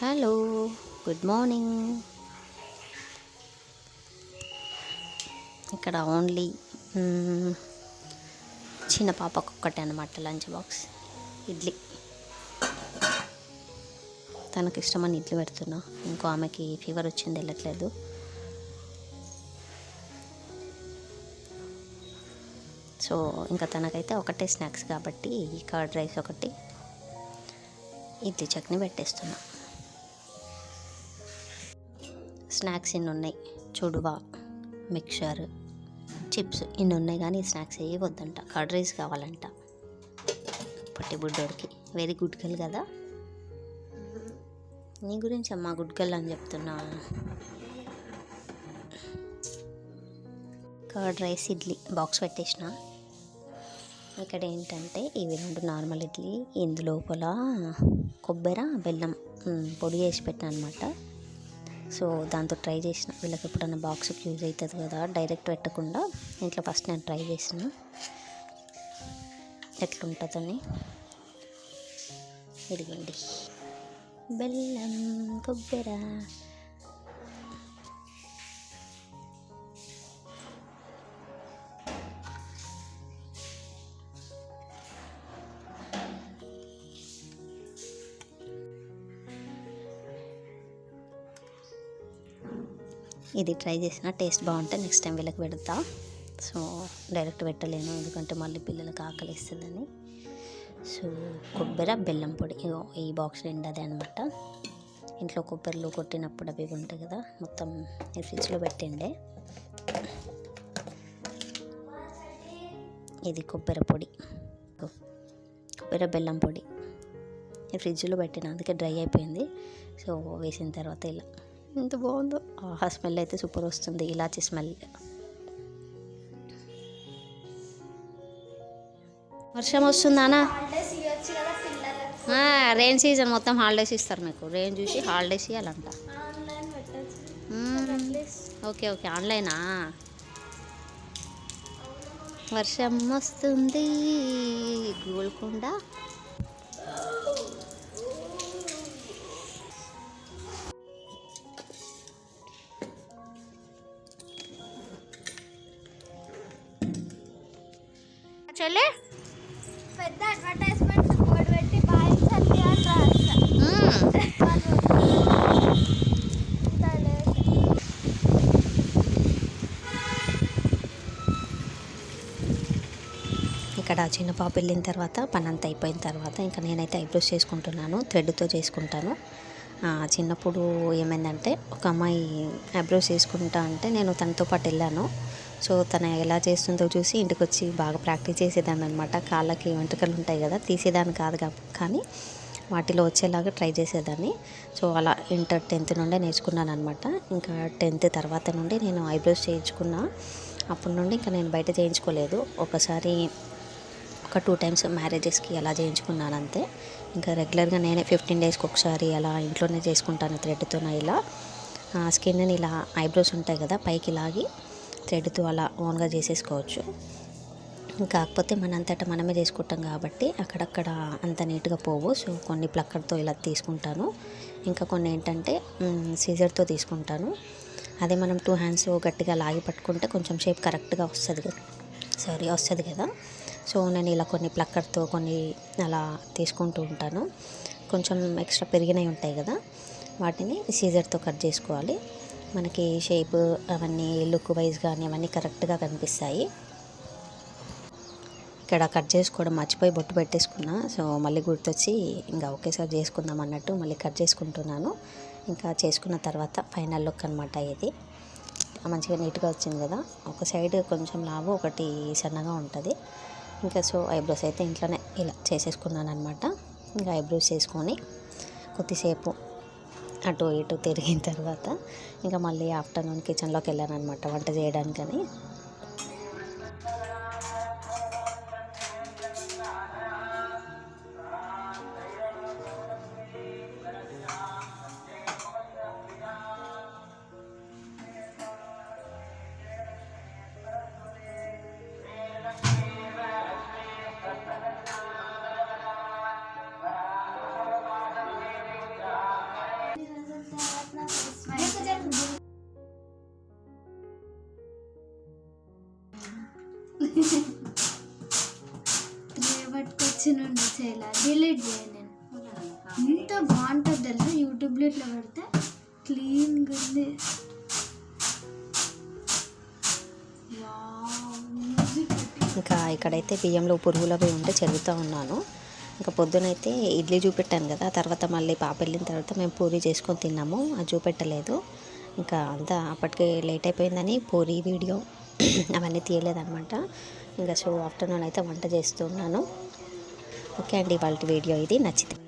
Hello good morning. ఇక్కడ only చిన్న పాపకు ఒక్కటే అనమాట లంచ్ బాక్స్ ఇడ్లీ. తనకు ఇష్టమని ఇడ్లీ పెడుతున్నా. ఇంకో ఆమెకి ఫీవర్ వచ్చింది వెళ్ళట్లేదు. సో ఇంకా తనకైతే ఒకటే స్నాక్స్ కాబట్టి కర్డ్ రైస్ ఒకటి ఇడ్లీ చట్నీ పెట్టేస్తున్నాను స్నాక్స్ ఇన్ని ఉన్నాయి? చుడువా మిక్చర్ చిప్స్ ఇన్ని ఉన్నాయి కానీ ఈ స్నాక్స్ ఏ వద్దంట. కర్డ్ రైస్ కావాలంట. పట్టి బుడ్డోడికి. వెరీ గుడ్ గర్ల్ కదా? నీ గురించి అమ్మా గుడ్ గర్ల్ అని చెప్తున్నా. కర్డ్ రైస్ ఇడ్లీ బాక్స్ పెట్టేసిన. ఇక్కడ ఏంటంటే ఇవి రెండు నార్మల్ ఇడ్లీ ఇందు లోపల కొబ్బరి బెల్లం పొడి వేసి పెట్టాను అనమాట సో దాంతో ట్రై చేసిన. వీళ్ళకి ఎప్పుడన్నా బాక్స్కి యూజ్ అవుతుంది కదా డైరెక్ట్ పెట్టకుండా ఇంట్లో ఫస్ట్ నేను ట్రై చేసిన. ఎట్లుంటుందని. ఇదిగోండి. బెల్లం కొబ్బరి ఇది ట్రై చేసిన టేస్ట్ బాగుంటే నెక్స్ట్ టైం వీళ్ళకి పెడతా. సో డైరెక్ట్ పెట్టలేను ఎందుకంటే మళ్ళీ పిల్లలకి ఆకలి ఇస్తుందని సో కొబ్బరి బెల్లం పొడి ఈ బాక్స్ నిండదే అనమాట ఇంట్లో కొబ్బరిలో కొట్టినప్పుడు అవి ఉంటాయి కదా మొత్తం ఈ ఫ్రిడ్జ్లో పెట్టిండే. ఇది కొబ్బరి పొడి. కొబ్బరి బెల్లం పొడి. ఫ్రిడ్జ్లో పెట్టిన అందుకే డ్రై అయిపోయింది. సో వేసిన తర్వాత ఇలా. ఎంత బాగుందో. ఆహా స్మెల్ అయితే సూపర్ వస్తుంది. ఇలాచి స్మెల్. వర్షం వస్తుందానా రెయిన్ సీజన్ మొత్తం హాలిడేస్ ఇస్తారు మీకు. రెయిన్ చూసి హాలిడేస్ ఇవ్వాలంట ఓకే ఓకే. ఆన్లైనా వర్షం వస్తుంది. గోల్కొండ. చెల్లె పెద్ద అడ్వర్టైజ్మెంట్ బోర్డు పెట్టి బాయించాలి. ఇక్కడ చిన్న పాప వెళ్ళిన తర్వాత పని అంతా అయిపోయిన తర్వాత ఇంకా నేనైతే ఐబ్రోస్ చేసుకుంటున్నాను థ్రెడ్తో చేసుకుంటాను. ఆ, చిన్నప్పుడు ఏమైందంటే ఒక అమ్మాయి ఐబ్రోస్ చేసుకుంటా అంటే నేను తనతో పాటు వెళ్ళాను. సో తను ఎలా చేస్తుందో చూసి ఇంటికి వచ్చి బాగా ప్రాక్టీస్ చేసేదాన్ని అనమాట కాళ్ళకి వెంట్రుకలు ఉంటాయి కదా తీసేదాన్ని కాదు కానీ వాటిలో వచ్చేలాగా ట్రై చేసేదాన్ని. సో అలా ఇంటర్ టెన్త్ నుండే నేర్చుకున్నాను అనమాట ఇంకా టెన్త్ తర్వాత నుండి నేను ఐబ్రోస్ చేయించుకున్నా. అప్పటి నుండి ఇంకా నేను బయట చేయించుకోలేదు. ఒకసారి ఒక టూ టైమ్స్ మ్యారేజెస్కి అలా చేయించుకున్నాను అంతే ఇంకా రెగ్యులర్గా నేనే ఫిఫ్టీన్ డేస్కి ఒకసారి అలా ఇంట్లోనే చేసుకుంటాను థ్రెడ్తో ఇలా స్కిన్ని ఇలా ఐబ్రోస్ ఉంటాయి కదా పైకి లాగి థ్రెడ్తో అలా ఓన్గా చేసేసుకోవచ్చు. కాకపోతే మనంతటా మనమే చేసుకుంటాం కాబట్టి అక్కడక్కడ అంత నీట్గా పోవు. సో కొన్ని ప్లక్కర్తో ఇలా తీసుకుంటాను. ఇంకా కొన్ని ఏంటంటే సీజర్తో తీసుకుంటాను. అదే మనం టూ హ్యాండ్స్ గట్టిగా లాగి పట్టుకుంటే కొంచెం షేప్ కరెక్ట్గా వస్తుంది కదా సారీ వస్తుంది కదా. సో నేను ఇలా కొన్ని ప్లక్కర్తో కొన్ని అలా తీసుకుంటూ ఉంటాను. కొంచెం ఎక్స్ట్రా పెరిగినవి ఉంటాయి కదా వాటిని సీజర్తో కట్ చేసుకోవాలి. మనకి షేప్ అవన్నీ లుక్ వైజ్ కానీ అవన్నీ కరెక్ట్గా కనిపిస్తాయి. ఇక్కడ కట్ చేసుకోవడం మర్చిపోయి బొట్టు పెట్టేసుకున్నా. సో మళ్ళీ గుర్తొచ్చి ఇంకా ఒకేసారి చేసుకుందాం అన్నట్టు మళ్ళీ కట్ చేసుకుంటున్నాను. ఇంకా చేసుకున్న తర్వాత ఫైనల్ లుక్ అనమాట ఇది. మంచిగా నీట్గా వచ్చింది కదా. ఒక సైడ్ కొంచెం లావు ఒకటి సన్నగా ఉంటుంది. ఇంకా సో ఐబ్రోస్ అయితే ఇంట్లోనే ఇలా చేసేసుకున్నాను అనమాట ఇంకా ఐబ్రోస్ చేసుకొని కొద్దిసేపు అటు ఇటు తిరిగిన తర్వాత ఇంకా మళ్ళీ ఆఫ్టర్నూన్ కిచెన్లోకి వెళ్ళాను అనమాట వంట చేయడానికని. పట్టుకొచ్చి చేయాలి డిలీట్ చేయను నేను. ఇంత బాగుంటుంది తెలుసా యూట్యూబ్లో ఇట్లా పెడితే క్లీన్గా ఉంది. ఇంకా ఇక్కడైతే బియ్యంలో పురుగులు అవి ఉంటే చదువుతూ ఉన్నాను. ఇంకా పొద్దునైతే ఇడ్లీ చూపెట్టాను కదా తర్వాత మళ్ళీ పాప వెళ్ళిన తర్వాత మేము పూరి చేసుకొని తిన్నాము. అది చూపెట్టలేదు. ఇంకా అంతా అప్పటికే లేట్ అయిపోయిందని పూరి వీడియో అవన్నీ తీయలేదనమాట ఇంకా సో ఆఫ్టర్నూన్ అయితే వంట చేస్తున్నాను ఓకే అండి వాళ్ళ వీడియో ఇది. నచ్చితే